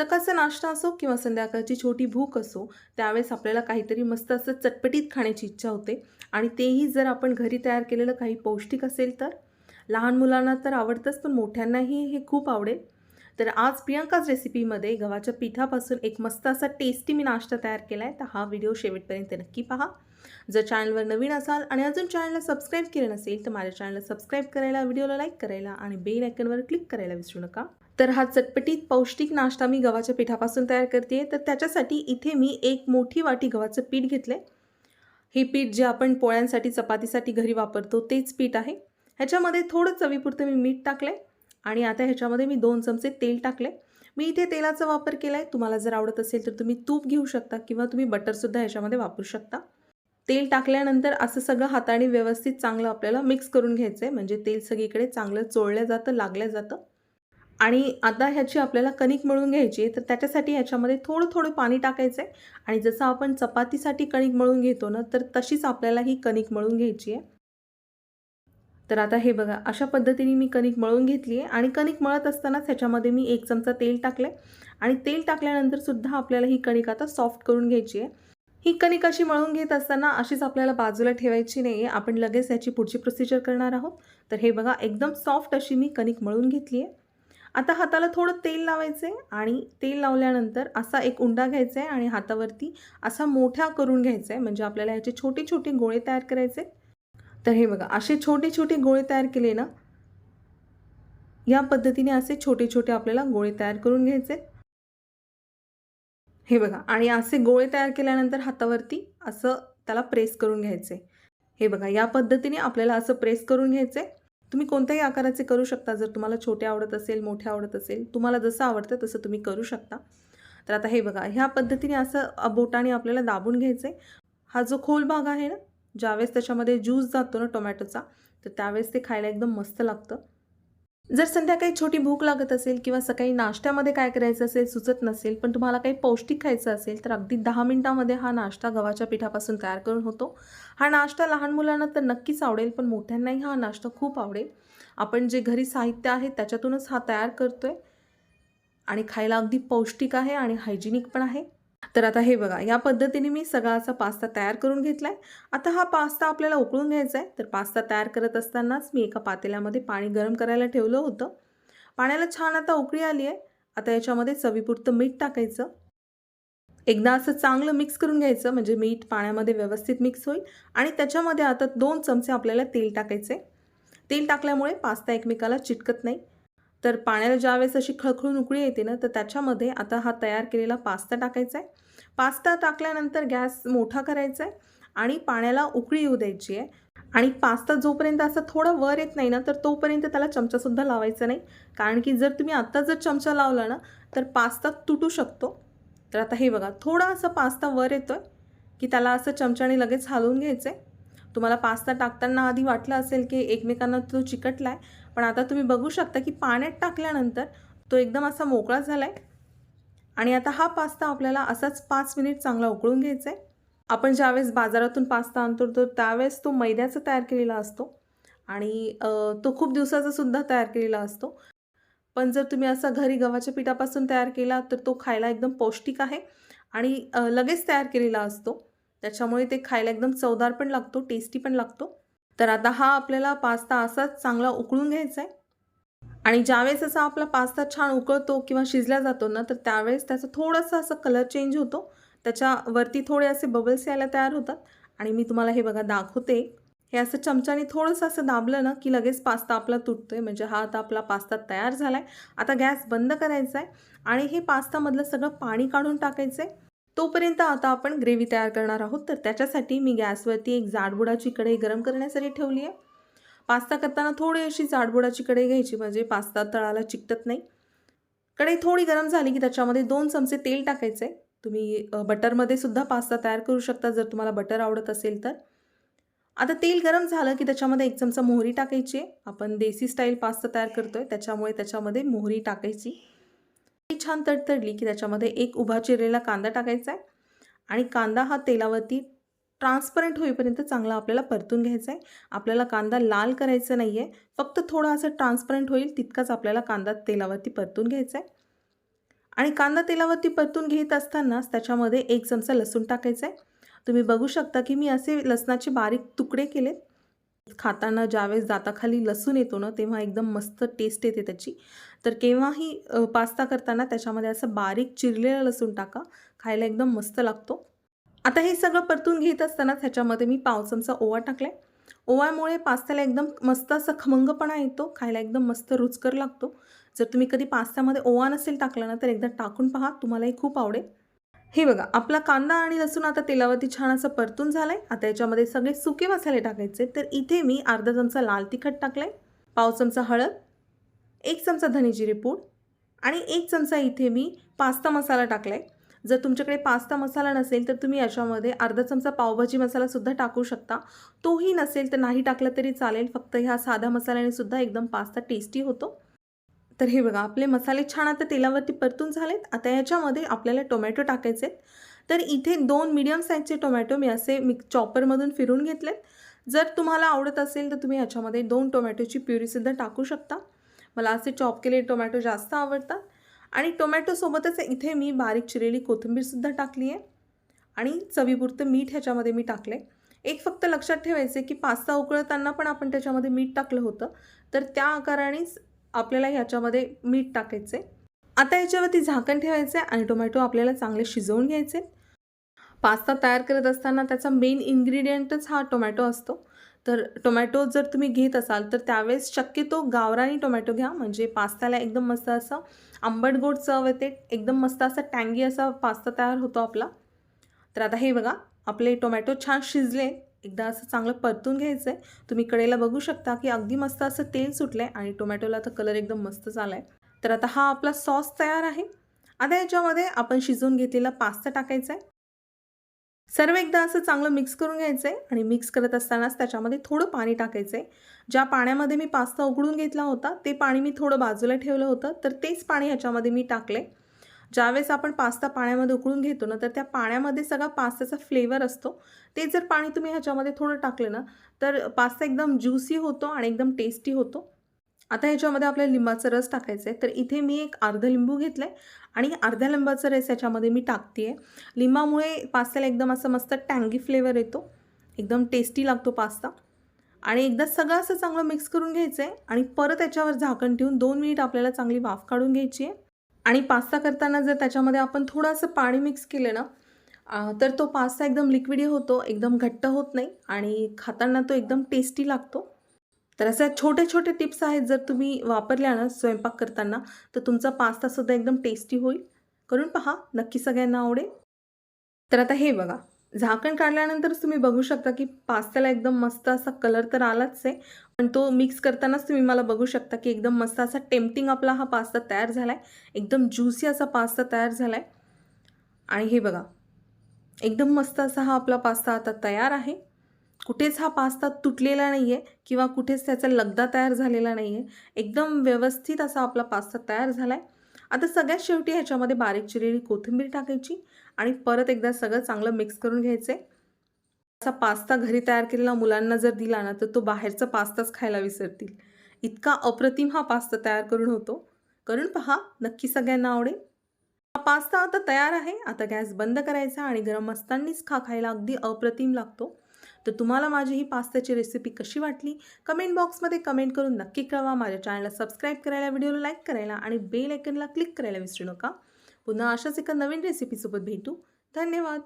सकाळचा नाश्ता असो किंवा संध्याकाळची छोटी भूक असो त्यावेळेस आपल्याला काहीतरी मस्त असं चटपटीत खाण्याची इच्छा होते. आणि तेही जर आपण घरी तयार केलेलं काही पौष्टिक असेल तर? लहान मुलांना तर आवडतंच पण मोठ्यांनाही हे खूप आवडेल. तर आज प्रियांकाच रेसिपीमध्ये गव्हाच्या पिठापासून एक मस्त असा टेस्टी मी नाश्ता तयार केला आहे तर हा व्हिडिओ शेवटपर्यंत नक्की पहा. जर चॅनलवर नवीन असाल आणि अजून चॅनलला सबस्क्राईब केलं नसेल तर माझ्या चॅनलला सबस्क्राईब करायला व्हिडिओला लाईक करायला आणि बेल आयकनवर क्लिक करायला विसरू नका. तर हा चटपटीत पौष्टिक नाश्ता मी गव्हाच्या पिठापासून तयार करते. तर त्याच्यासाठी इथे मी एक मोठी वाटी गव्हाचं पीठ घेतलं आहे हे पीठ जे आपण पोळ्यांसाठी चपातीसाठी घरी वापरतो तेच पीठ आहे. ह्याच्यामध्ये थोडं चवीपुरतं मी मीठ टाकलं आहे आणि आता ह्याच्यामध्ये मी दोन चमचे तेल टाकले मी इथे तेलाचा वापर केला आहे तुम्हाला जर आवडत असेल तर तुम्ही तूप घेऊ शकता किंवा तुम्ही बटरसुद्धा ह्याच्यामध्ये वापरू शकता. तेल टाकल्यानंतर असं सगळं हाताने व्यवस्थित चांगलं आपल्याला मिक्स करून घ्यायचं आहे म्हणजे तेल सगळीकडे चांगलं चोळलं जातं लागलं जातं. आणि आता ह्याची आपल्याला कणिक मळून घ्यायची आहे तर त्याच्यासाठी ह्याच्यामध्ये थोडं थोडं पाणी टाकायचं आहे आणि जसं आपण चपातीसाठी कणिक मळून घेतो ना तर तशीच आपल्याला ही कणिक मळून घ्यायची आहे. तर आता हे बघा अशा पद्धतीने मी कणिक मळून घेतली आहे आणि कणिक मळत असतानाच ह्याच्यामध्ये मी एक चमचा तेल टाकलं आहे आणि तेल टाकल्यानंतरसुद्धा आपल्याला ही कणिक आता सॉफ्ट करून घ्यायची आहे. ही कणिक अशी मळून घेत असताना अशीच आपल्याला बाजूला ठेवायची नाही आहे आपण लगेच याची पुढची प्रोसिजर करणार आहोत. तर हे बघा एकदम सॉफ्ट अशी मी कणिक मळून घेतली आहे. आता हाताला थोडं तेल लावायचं आहे आणि तेल लावल्यानंतर असा एक उंडा घ्यायचा आहे आणि हातावरती असा मोठा करून घ्यायचा आहे म्हणजे आपल्याला ह्याचे छोटे छोटे गोळे तयार करायचे तर हे बघा असे छोटे छोटे गोळे तयार केले ना या पद्धतीने असे छोटे छोटे आपल्याला गोळे तयार करून घ्यायचे हे बघा आणि असे गोळे तयार केल्यानंतर हातावरती असं त्याला प्रेस करून घ्यायचे हे बघा या पद्धतीने आपल्याला असं प्रेस करून घ्यायचे तुम्ही कोणत्याही आकाराचे करू शकता. जर तुम्हाला छोटे आवडत असेल मोठे आवडत असेल तुम्हाला जसं आवडतं तसं तुम्ही करू शकता. तर आता हे बघा ह्या पद्धतीने असं बोटाने आपल्याला दाबून घ्यायचं आहे हा जो खोल भाग आहे ना ज्यावेळेस त्याच्यामध्ये ज्यूस जातो ना टोमॅटोचा तर त्यावेळेस ते खायला एकदम मस्त लागतं. जर संध्याकाळी छोटी भूक लागत असेल किंवा सकाळी नाश्त्यामध्ये काय करायचं असेल सुचत नसेल पण तुम्हाला काही पौष्टिक खायचं असेल तर अगदी दहा मिनटामध्ये हा नाश्ता गव्हाच्या पिठापासून तयार करून होतो. हा नाश्ता लहान मुलांना तर नक्कीच आवडेल पण मोठ्यांनाही हा नाश्ता खूप आवडेल. आपण जे घरी साहित्य आहे त्याच्यातूनच हा तयार करतो आहे आणि खायला अगदी पौष्टिक आहे आणि हायजिनिक पण आहे. तर आता हे बघा या पद्धतीने मी सगळा असा पास्ता तयार करून घेतला आहे आता हा पास्ता आपल्याला उकळून घ्यायचा आहे. तर पास्ता तयार करत असतानाच मी एका पातेल्यामध्ये पाणी गरम करायला ठेवलं होतं. पाण्याला छान आता उकळी आली आहे. आता याच्यामध्ये चवीपुरतं मीठ टाकायचं. एकदा असं चांगलं मिक्स करून घ्यायचं म्हणजे मीठ पाण्यामध्ये व्यवस्थित मिक्स होईल. आणि त्याच्यामध्ये आता दोन चमचे आपल्याला तेल टाकायचे तेल टाकल्यामुळे पास्ता एकमेकाला चिटकत नाही. तर पाण्याला ज्यावेळेस अशी खळखळून उकळी येते ना तर त्याच्यामध्ये आता हा तयार केलेला पास्ता टाकायचा आहे पास्ता टाकल्यानंतर गॅस मोठा करायचा आहे आणि पाण्याला उकळी येऊ द्यायची आहे. आणि पास्ता जोपर्यंत असं थोडं वर येत नाही ना तर तोपर्यंत त्याला चमचासुद्धा लावायचा नाही. कारण की जर तुम्ही आत्ता जर चमचा लावला ना तर पास्ता तुटू शकतो. तर आता हे बघा थोडा असा पास्ता वर येतो आहे की त्याला असं चमच्याने लगेच हालवून घ्यायचं आहे तुम्हाला पास्ता टाकताना आधी वाटलं असेल की एकमेकांना तो चिकटला आहे पण आता तुम्ही बघू शकता की पाण्यात टाकल्यानंतर तो एकदम असा मोकळा झाला आहे आणि आता हा पास्ता आपल्याला असाच पाच मिनिट चांगला उकळून घ्यायचा आहे आपण ज्यावेळेस बाजारातून पास्ता आणतो तर त्यावेळेस तो मैद्याचा तयार केलेला असतो. आणि तो खूप दिवसाचा सुद्धा तयार केलेला असतो. पण जर तुम्ही असा घरी गव्हाच्या पिठापासून तयार केला तर तो खायला एकदम पौष्टिक आहे. आणि लगेच तयार केलेला असतो. त्याच्यामुळे ते खायला एकदम चवदार पण लागतो टेस्टी पण लागतो. तर आता हा आपल्याला पास्ता असाच चांगला उकळून घ्यायचा आहे आणि ज्यावेळेस असा आपला पास्ता छान उकळतो किंवा शिजला जातो ना तर त्यावेळेस त्याचा थोडासा असं कलर चेंज होतो. त्याच्यावरती थोडे असे बबल्स यायला तयार होतात. आणि मी तुम्हाला हे बघा दाखवते. हे असं चमच्याने थोडंसं असं दाबलं ना की लगेच पास्ता आपला तुटतो आहे म्हणजे हा आता आपला पास्ता तयार झाला आहे आता गॅस बंद करायचा आहे आणि हे पास्तामधलं सगळं पाणी काढून टाकायचं आहे तोपर्यंत आता आपण ग्रेव्ही तयार करणार आहोत. तर त्याच्यासाठी मी गॅसवरती एक जाडबुडाची कढई गरम करण्यासाठी ठेवली आहे. पास्ता करताना थोडी अशी जाडबुडाची कढई घ्यायची म्हणजे पास्ता तळाला चिकटत नाही. कढई थोडी गरम झाली की त्याच्यामध्ये दोन चमचे तेल टाकायचे तुम्ही बटरमध्ये सुद्धा पास्ता तयार करू शकता जर तुम्हाला बटर आवडत असेल तर. आता तेल गरम झालं की त्याच्यामध्ये एक चमचा मोहरी टाकायची आहे. आपण देसी स्टाईल पास्ता तयार करतो आहे त्याच्यामुळे त्याच्यामध्ये मोहरी टाकायची. ती छान तडतडली की त्याच्यामध्ये एक उभा चिरलेला कांदा टाकायचा आहे. आणि कांदा हा तेलावरती ट्रान्सपरंट होईपर्यंत चांगला आपल्याला परतून घ्यायचा आहे आपल्याला कांदा लाल करायचा नाही आहे फक्त थोडा असं ट्रान्सपरंट होईल तितकाच आपल्याला कांदा तेलावरती परतून घ्यायचा आहे आणि कांदा तेलावरती परतून घेत असतानाच त्याच्यामध्ये एक चमचा लसूण टाकायचा आहे तुम्ही बघू शकता की मी असे लसणाचे बारीक तुकडे केलेत. खाताना ज्यावेळेस दाताखाली लसूण येतो ना तेव्हा एकदम मस्त टेस्ट येते त्याची. तर केव्हाही पास्ता करताना त्याच्यामध्ये असं बारीक चिरलेलं लसूण टाका. खायला एकदम मस्त लागतो. आता हे सगळं परतून घेत असताना ह्याच्यामध्ये मी पाव चमचा ओवा आहे ओव्यामुळे पास्त्याला एकदम मस्त असा खमंगपणा येतो खायला एकदम मस्त रुचकर लागतो. जर तुम्ही कधी पास्त्यामध्ये ओवा नसेल टाकला ना तर एकदा टाकून पहा तुम्हालाही खूप आवडेल. हे बघा आपला कांदा आणि लसूण आता तेलावरती छान असं परतून झालाय. आता याच्यामध्ये सगळे सुके मसाले टाकायचे. तर इथे मी अर्धा चमचा लाल तिखट टाकलाय पाव चमचा हळद एक चमचा धनेजिरे पूड आणि एक चमचा इथे मी पास्ता मसाला टाकला आहे जर तुमच्याकडे पास्ता मसाला नसेल तर तुम्ही याच्यामध्ये अर्धा चमचा पावभाजी मसालासुद्धा टाकू शकता. तोही नसेल तर नाही टाकला तरी चालेल. फक्त ह्या साधा मसाल्याने सुद्धा एकदम पास्ता टेस्टी होतो. तर हे बघा आपले मसाले छान आता तेलावरती परतून झालेत. आता याच्यामध्ये आपल्याला टोमॅटो टाकायचे आहेत. तर इथे दोन मीडियम साईजचे टोमॅटो मी असे मिक चॉपरमधून फिरून घेतलेत. जर तुम्हाला आवडत असेल तर तुम्ही याच्यामध्ये दोन टोमॅटोची प्युरीसुद्धा टाकू शकता. मला असे चॉप केलेले टोमॅटो जास्त आवडतात. आणि टोमॅटोसोबतच इथे मी बारीक चिरलेली कोथिंबीरसुद्धा टाकली आहे. आणि चवीपुरतं मीठ ह्याच्यामध्ये मी टाकले एक फक्त लक्षात ठेवायचे की पास्ता उकळताना पण आपण त्याच्यामध्ये मीठ टाकलं होतं. तर त्या आकारानेच आपल्याला ह्याच्यामध्ये मीठ टाकायचं आहे आता ह्याच्यावरती झाकण ठेवायचं आहे आणि टोमॅटो आपल्याला चांगले शिजवून घ्यायचे पास्ता तयार करत असताना त्याचा मेन इन्ग्रेडियंटच हा टोमॅटो असतो. तर टोमॅटो जर तुम्ही घेत असाल तर त्यावेळेस शक्यतो गावरानी टोमॅटो घ्या. म्हणजे पास्त्याला एकदम मस्त असं आंबट गोड चव येते. एकदम मस्त असा टँगी असा पास्ता तयार होतो आपला. तर आता हे बघा आपले टोमॅटो छान शिजले. एकदा असं चांगलं परतून घ्यायचं आहे तुम्ही कडेला बघू शकता की अगदी मस्त असं तेल सुटलं आहे आणि टोमॅटोला तर कलर एकदम मस्त झाला आहे तर आता हा आपला सॉस तयार आहे. आता याच्यामध्ये आपण शिजवून घेतलेला पास्ता टाकायचा आहे सर्व एकदा असं चांगलं मिक्स करून घ्यायचं आहे आणि मिक्स करत असतानाच त्याच्यामध्ये थोडं पाणी टाकायचं आहे ज्या पाण्यामध्ये मी पास्ता उकळून घेतला होता ते पाणी मी थोडं बाजूला ठेवलं होतं तर तेच पाणी ह्याच्यामध्ये मी टाकले ज्यावेळेस आपण पास्ता पाण्यामध्ये उकळून घेतो ना तर त्या पाण्यामध्ये सगळा पास्त्याचा फ्लेवर असतो. ते जर पाणी तुम्ही ह्याच्यामध्ये थोडं टाकलं ना तर पास्ता एकदम ज्युसी होतो आणि एकदम टेस्टी होतो. आता ह्याच्यामध्ये आपल्याला लिंबाचा रस टाकायचा आहे. तर इथे मी एक अर्धा लिंबू घेतलं आहे आणि अर्ध्या लिंबाचा रस याच्यामध्ये मी टाकते आहे लिंबामुळे पास्त्याला एकदम असं मस्त टँगी फ्लेवर येतो. एकदम टेस्टी लागतो पास्ता. आणि एकदा सगळं असं चांगलं मिक्स करून घ्यायचं आहे आणि परत त्याच्यावर झाकण ठेवून दोन मिनिट आपल्याला चांगली वाफ काढून घ्यायची आहे. आणि पास्ता करताना जर त्याच्यामध्ये आपण थोडंसं पाणी मिक्स केलं ना तर तो पास्ता एकदम लिक्विडी होतो एकदम घट्ट होत नाही आणि खाताना तो एकदम टेस्टी लागतो. तर अशा छोटे छोटे टिप्स आहेत जर तुम्ही वापरल्या ना स्वयंपाक करताना तर तुमचा पास्तासुद्धा एकदम टेस्टी होईल. करून पहा नक्की सगळ्यांना आवडेल. तर आता हे बघा झाकण काढल्यानंतरच तुम्ही बघू शकता की पास्त्याला एकदम मस्त असा कलर तर आलाच आहे पण तो मिक्स करतानाच तुम्ही मला बघू शकता की एकदम मस्त असा टेम्पटिंग आपला हा पास्ता तयार झाला आहे एकदम ज्युसी असा पास्ता तयार झाला आहे आणि हे बघा एकदम मस्त असा हा आपला पास्ता आता तयार आहे. कुठेच हा पास्ता तुटलेला नाही आहे किंवा कुठेच त्याचा लगदा तयार झालेला नाही आहे एकदम व्यवस्थित असा आपला पास्ता तयार झाला आहे आता सगळ्यात शेवटी ह्याच्यामध्ये बारीक चिरलेली कोथिंबीर टाकायची आणि परत एकदा सगळं चांगलं मिक्स करून घ्यायचं आहे असा पास्ता घरी तयार केलेला मुलांना जर दिला ना तर तो बाहेरचा पास्ताच खायला विसरतील. इतका अप्रतिम हा पास्ता तयार करून होतो. करून पहा नक्की सगळ्यांना आवडेल? हा पास्ता आता तयार आहे. आता गॅस बंद करायचा आणि गरम असतानाच खा खायला अगदी अप्रतिम लागतो. तर तुम्हाला माझी ही पास्त्याची रेसिपी कशी वाटली? कमेंट बॉक्समध्ये कमेंट करून नक्की कळवा. माझ्या चॅनलला सबस्क्राईब करायला व्हिडिओला लाईक करायला आणि बेल आयकनला क्लिक करायला विसरू नका. पुन्हा अशाच एका नवीन रेसिपीसोबत भेटू. धन्यवाद.